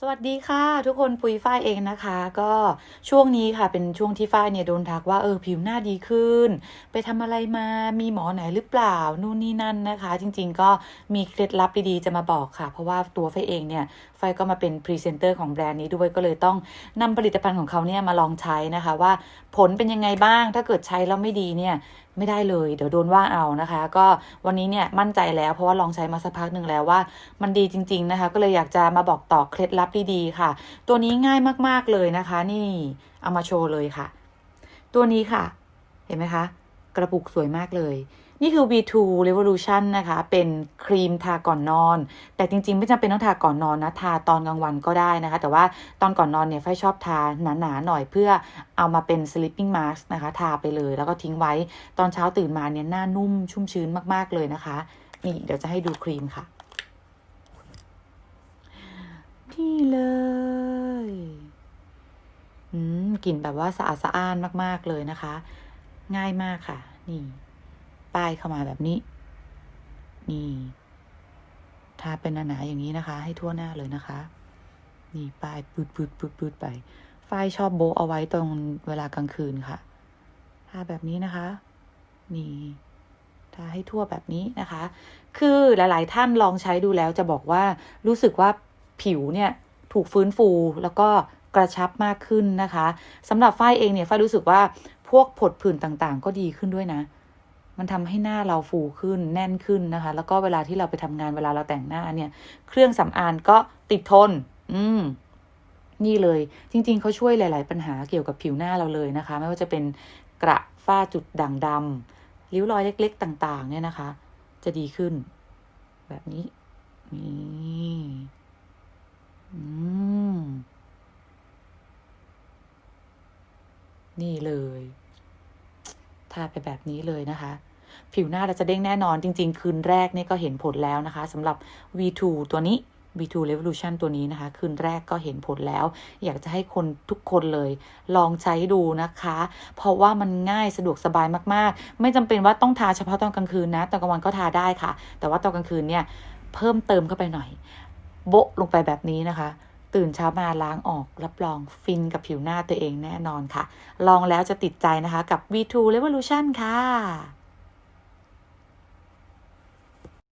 สวัสดีค่ะ ทุกคนปุยฝ้ายเองนะคะ ก็ช่วงนี้ค่ะเป็นช่วงที่ฝ้ายเนี่ยโดนทักว่าเออผิวหน้าดีขึ้น ไปทำอะไรมามีหมอไหนหรือเปล่านู่นนี่นั่นนะคะ จริงๆก็มีเคล็ดลับดีๆจะมาบอกค่ะ เพราะว่าตัวฝ้ายเองเนี่ยฝ้ายก็มาเป็นพรีเซนเตอร์ของแบรนด์นี้ด้วยก็เลยต้องนำผลิตภัณฑ์ของเขาเนี่ยมาลองใช้นะคะว่าผลเป็นยังไงบ้างถ้าเกิดใช้แล้วไม่ดีเนี่ย ไม่ได้เลย เดี๋ยวโดนว่าเอานะคะ ก็วันนี้เนี่ยมั่นใจแล้ว เพราะว่าลองใช้มาสักพักหนึ่งแล้วว่า มันดีจริง ๆนะคะ ก็เลยอยากจะมาบอกต่อเคล็ดลับดีๆค่ะ ตัวนี้ง่ายมากๆเลยนะคะ นี่เอามาโชว์เลยค่ะ ตัวนี้ค่ะ เห็นไหมคะ กระปุกสวยมากเลย นี่คือ V2 Revolution นะคะ เป็นครีมทาก่อนนอน แต่จริงๆ ไม่จำเป็นต้องทาก่อนนอนนะ ทาตอนกลางวันก็ได้นะคะ แต่ว่าตอนก่อนนอนเนี่ยฝ้ายชอบทาหนาๆหน่อยเพื่อเอามาเป็น sleeping mask นะคะ ทาไปเลยแล้วก็ทิ้งไว้ตอนเช้าตื่นมาเนี่ยหน้านุ่มชุ่มชื้นมากๆเลยนะคะ นี่เดี๋ยวจะให้ดูครีมค่ะ นี่เลยอืมกลิ่นแบบว่าสะอาดสะอ้านมากๆเลยนะคะ ง่ายมากค่ะ นี่ ป้ายเข้ามาแบบนี้ นี่ทาเป็นหนาๆอย่างนี้นะคะ ให้ทั่วหน้าเลยนะคะ นี่ป้ายปืดปืดปืดปืดไป ฝ้ายชอบโบเอาไว้ตรงเวลากลางคืนค่ะ ทาแบบนี้นะคะ นี่ทาให้ทั่วแบบนี้นะคะ คือหลาย ๆ ท่านลองใช้ดูแล้วจะบอกว่ารู้สึกว่าผิวเนี่ยถูกฟื้นฟูแล้วก็กระชับมากขึ้นนะคะสำหรับฝ้ายเองเนี่ยฝ้ายรู้สึกว่าพวกผดผื่นต่างๆ ก็ดีขึ้นด้วยนะ มันทำให้หน้าเราฟูขึ้นแน่นขึ้นนะคะ แล้วก็เวลาที่เราไปทำงานเวลาเราแต่งหน้าเนี่ย เครื่องสำอางก็ติดทน อืม นี่เลย จริง ๆเขาช่วยหลาย ๆ ปัญหาเกี่ยวกับผิวหน้าเราเลยนะคะ ไม่ว่าจะเป็นกระฝ้าจุดด่างดำริ้วรอยเล็ก ๆ ต่าง ๆ เนี่ยนะคะ จะดีขึ้น แบบนี้นี่อืม นี่เลย ทาไปแบบนี้เลยนะคะ ผิวหน้าเราจะเด้งแน่นอนจริง ๆ คืนแรกเนี่ยก็เห็นผลแล้วนะคะสำหรับ V2 ตัวนี้ V2 Revolution ตัวนี้นะคะ คืนแรกก็เห็นผลแล้ว อยากจะให้คนทุกคนเลย ลองใช้ดูนะคะ เพราะว่ามันง่ายสะดวกสบายมากๆ ไม่จำเป็นว่าต้องทาเฉพาะตอนกลางคืนนะตอนกลางวันก็ทาได้ค่ะ แต่ว่าตอนกลางคืนเนี่ยเพิ่มเติมเข้าไปหน่อย โบะลงไปแบบนี้นะคะ ตื่นเช้ามาล้างออกรับรองฟินกับผิวหน้าตัวเองแน่นอนค่ะ ลองแล้วจะติดใจนะคะกับ V2 Revolution ค่ะ